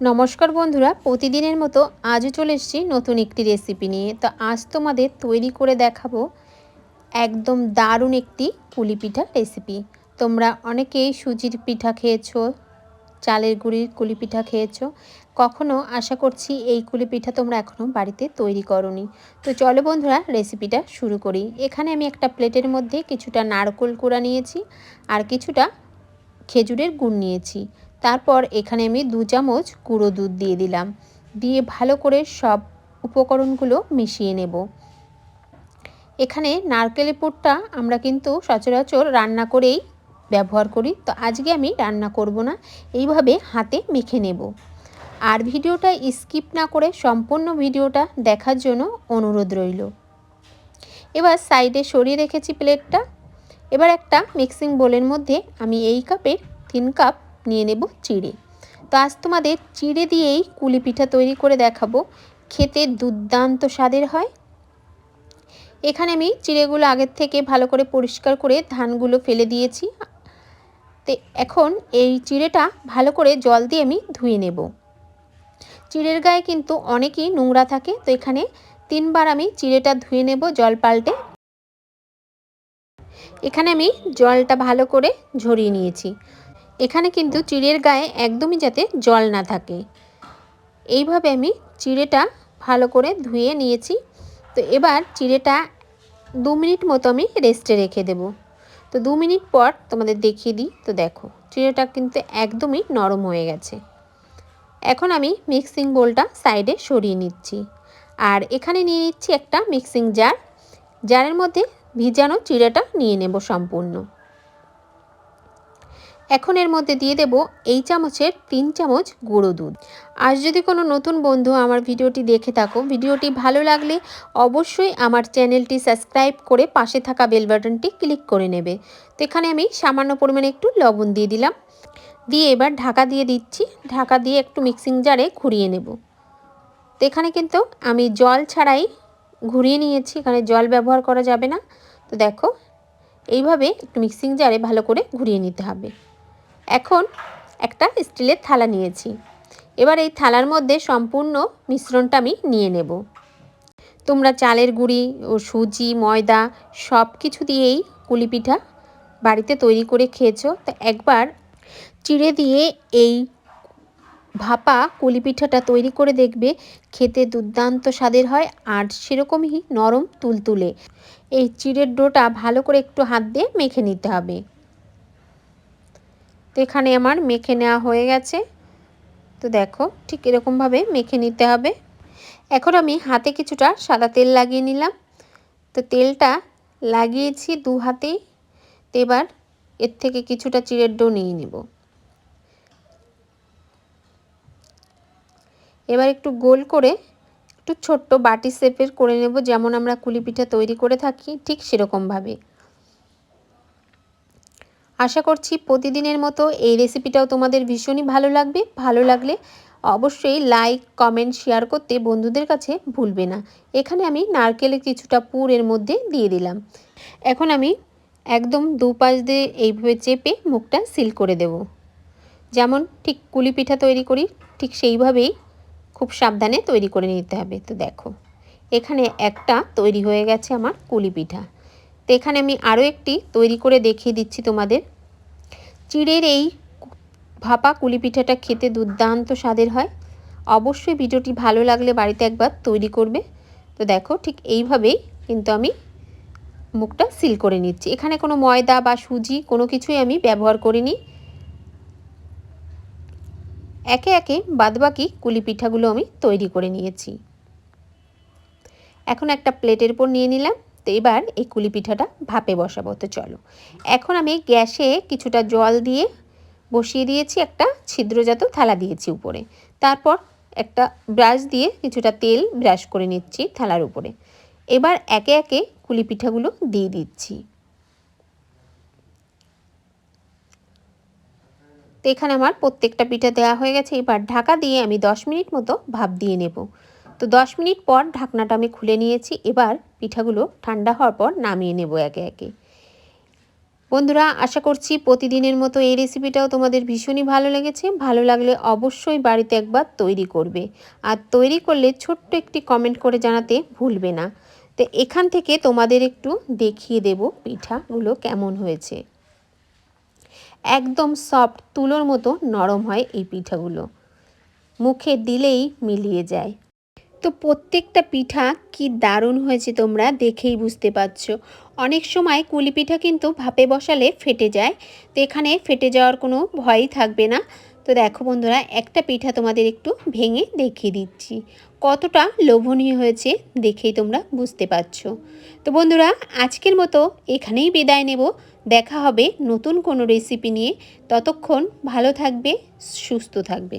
নমস্কার বন্ধুরা, প্রতিদিনের মতো আজও চলে এসেছি নতুন একটি রেসিপি নিয়ে। তো আজ তোমাদের তৈরি করে দেখাবো একদম দারুণ একটি পুলি পিঠা রেসিপি তোমরা অনেকেই সুজির পিঠা খেয়েছো, চালের গুঁড়ির কুলি পিঠা খেয়েছো। কখনো আশা করছি এই কুলি পিঠা তোমরা এখনও বাড়িতে তৈরি করনি। তো চলো বন্ধুরা রেসিপিটা শুরু করি। এখানে আমি একটা প্লেটের মধ্যে কিছুটা নারকোল কুড়া নিয়েছি আর কিছুটা খেজুরের গুড় নিয়েছি। তারপর এখানে আমি দু চামচ গুঁড়ো দুধ দিয়ে দিলাম। দিয়ে ভালো করে সব উপকরণগুলো মিশিয়ে নেব। এখানে নারকেলের পুরটা আমরা কিন্তু সচরাচর রান্না করেই ব্যবহার করি। তো আজকে আমি রান্না করব না, এইভাবে হাতে মেখে নেব। আর ভিডিওটা স্কিপ না করে সম্পূর্ণ ভিডিওটা দেখার জন্য অনুরোধ রইল। এবার সাইডে সরিয়ে রেখেছি প্লেটটা। এবার একটা মিক্সিং বোলের মধ্যে আমি এই কাপের তিন কাপ নিয়ে নেব চিড়ে। তো আজ তোমাদের চিড়ে দিয়েই কুলি পিঠা তৈরি করে দেখাবো। খেতে দুর্দান্ত স্বাদের হয়। এখানে আমি চিড়েগুলো আগের থেকে ভালো করে পরিষ্কার করে ধানগুলো ফেলে দিয়েছি। তো এখন এই চিড়েটা ভালো করে জল দিয়ে আমি ধুয়ে নেব। চিড়ের গায়ে কিন্তু অনেকই নোংরা থাকে। তো এখানে তিনবার আমি চিড়েটা ধুয়ে নেব জল পাল্টে। এখানে আমি জলটা ভালো করে ঝরিয়ে নিয়েছি। এখানে কিন্তু চিড়ের গায়ে একদমই যাতে জল না থাকে। এইভাবে আমি চিড়েটা ভালো করে ধুয়ে নিয়েছি। তো এবার চিড়েটা দু মিনিট মতো আমি রেস্টে রেখে দেব। তো দু মিনিট পর তোমাদের দেখিয়ে দিই। তো দেখো, চিড়েটা কিন্তু একদমই নরম হয়ে গেছে। এখন আমি মিক্সিং বোলটা সাইডে সরিয়ে নিচ্ছি। আর এখানে নিয়ে নিচ্ছি একটা মিক্সিং জার। জারের মধ্যে ভিজানো চিড়েটা নিয়ে নেব সম্পূর্ণ। এখন এর মধ্যে দিয়ে দেব এই চামচের তিন চামচ গুঁড়ো দুধ। আর যদি কোনো নতুন বন্ধু আমার ভিডিওটি দেখে থাকো, ভিডিওটি ভালো লাগলে অবশ্যই আমার চ্যানেলটি সাবস্ক্রাইব করে পাশে থাকা বেল বাটনটি ক্লিক করে নেবে। তো এখানে আমি সামান্য পরিমাণে একটু লবণ দিয়ে দিলাম। দিয়ে এবার ঢাকা দিয়ে দিচ্ছি। ঢাকা দিয়ে একটু মিক্সিং জারে ঘুরিয়ে নেব। তো এখানে কিন্তু আমি জল ছাড়াই ঘুরিয়ে নিয়েছি। এখানে জল ব্যবহার করা যাবে না। তো দেখো, এইভাবে একটু মিক্সিং জারে ভালো করে ঘুরিয়ে নিতে হবে। এখন একটা স্টিলের থালা নিয়েছি। এবার এই থালার মধ্যে সম্পূর্ণ মিশ্রণটা আমি নিয়ে নেব। তোমরা চালের গুঁড়ি ও সুজি, ময়দা সব কিছু দিয়েই কুলি পিঠা বাড়িতে তৈরি করে খেয়েছো। তো একবার চিড়ে দিয়ে এই ভাপা কুলি পিঠাটা তৈরি করে দেখবে, খেতে দুর্দান্ত স্বাদের হয় আর সেরকমই নরম তুলতুলে। এই চিড়ের ডোটা ভালো করে একটু হাত দিয়ে মেখে নিতে হবে। তো এখানে আমার মেখে নেওয়া হয়ে গেছে। তো দেখো, ঠিক এরকমভাবে মেখে নিতে হবে। এখন আমি হাতে কিছুটা সাদা তেল লাগিয়ে নিলাম। তো তেলটা লাগিয়েছি দু হাতেই তো এবার এর থেকে কিছুটা চিড়ের ডো নিয়ে নেব। এবার একটু গোল করে একটু ছোট্ট বাটি শেপের করে নেব, যেমন আমরা কুলি পিঠা তৈরি করে থাকি, ঠিক সেরকমভাবে। আশা করছি প্রতিদিনের মতো এই রেসিপিটাও তোমাদের ভীষণই ভালো লাগবে। ভালো লাগলে অবশ্যই লাইক কমেন্ট শেয়ার করতে বন্ধুদের কাছে ভুলবে না। এখানে আমি নারকেলের কিছুটা পুর এর মধ্যে দিয়ে দিলাম। এখন আমি একদম দুপাশ দিয়ে এইভাবে চেপে মুখটা সিল করে দেব। যেমন ঠিক কুলি পিঠা তৈরি করি, ঠিক সেইভাবেই খুব সাবধানে তৈরি করে নিতে হবে। তো দেখো, এখানে একটা তৈরি হয়ে গেছে আমার কুলি পিঠা। তো এখানে আমি আরও একটি তৈরি করে দেখিয়ে দিচ্ছি তোমাদের। চিড়ের এই ভাপা কুলি পিঠাটা খেতে দুর্দান্ত স্বাদের হয়। অবশ্যই ভিডিওটি ভালো লাগলে বাড়িতে একবার তৈরি করবে। তো দেখো ঠিক এইভাবেই কিন্তু আমি মুখটা সিল করে নিচ্ছি। এখানে কোনো ময়দা বা সুজি কোনো কিছুই আমি ব্যবহার করিনি। একে একে বাদবাকি কুলি পিঠাগুলো আমি তৈরি করে নিয়েছি। এখন একটা প্লেটের উপর নিয়ে নিলাম। তো এবার এই কুলি পিঠাটা ভাপে বসাবো, তো চলো। এখন আমি গ্যাসে কিছুটা জল দিয়ে বসিয়ে দিয়েছি, একটা ছিদ্রজাত থালা দিয়েছি উপরে। তারপর একটা ব্রাশ দিয়ে কিছুটা তেল ব্রাশ করে নিচ্ছি থালার উপরে। এবার একে একে কুলি পিঠাগুলো দিয়ে দিচ্ছি। তো এখানে আমার প্রত্যেকটা পিঠা দেওয়া হয়ে গেছে, এবার ঢাকা দিয়ে আমি দশ মিনিট মতো ভাপ দিয়ে নেব। তো দশ মিনিট পর ঢাকনাটা আমি খুলে নিয়েছি। এবার পিঠাগুলো ঠান্ডা হওয়ার পর নামিয়ে নেব একে একে। বন্ধুরা, আশা করছি প্রতিদিনের মতো এই রেসিপিটাও তোমাদের ভীষণই ভালো লেগেছে। ভালো লাগলে অবশ্যই বাড়িতে একবার তৈরি করবে। আর তৈরি করলে ছোট্ট একটি কমেন্ট করে জানাতে ভুলবে না। তো এখান থেকে তোমাদের একটু দেখিয়ে দেব পিঠাগুলো কেমন হয়েছে। একদম সফট তুলোর মতো নরম হয় এই পিঠাগুলো। মুখে দিলেই মিলিয়ে যায়। তো প্রত্যেকটা পিঠা কি দারুণ হয়েছে তোমরা দেখেই বুঝতে পারছ। অনেক সময় কুলি পিঠা কিন্তু ভাপে বসালে ফেটে যায়, তো এখানে ফেটে যাওয়ার কোনো ভয়ই থাকবে না। তো দেখো বন্ধুরা, একটা পিঠা তোমাদের একটু ভেঙে দেখিয়ে দিচ্ছি। কতটা লোভনীয় হয়েছে দেখেই তোমরা বুঝতে পারছ। তো বন্ধুরা, আজকের মতো এখানেই বিদায় নেব। দেখা হবে নতুন কোনো রেসিপি নিয়ে। ততক্ষণ ভালো থাকবে, সুস্থ থাকবে।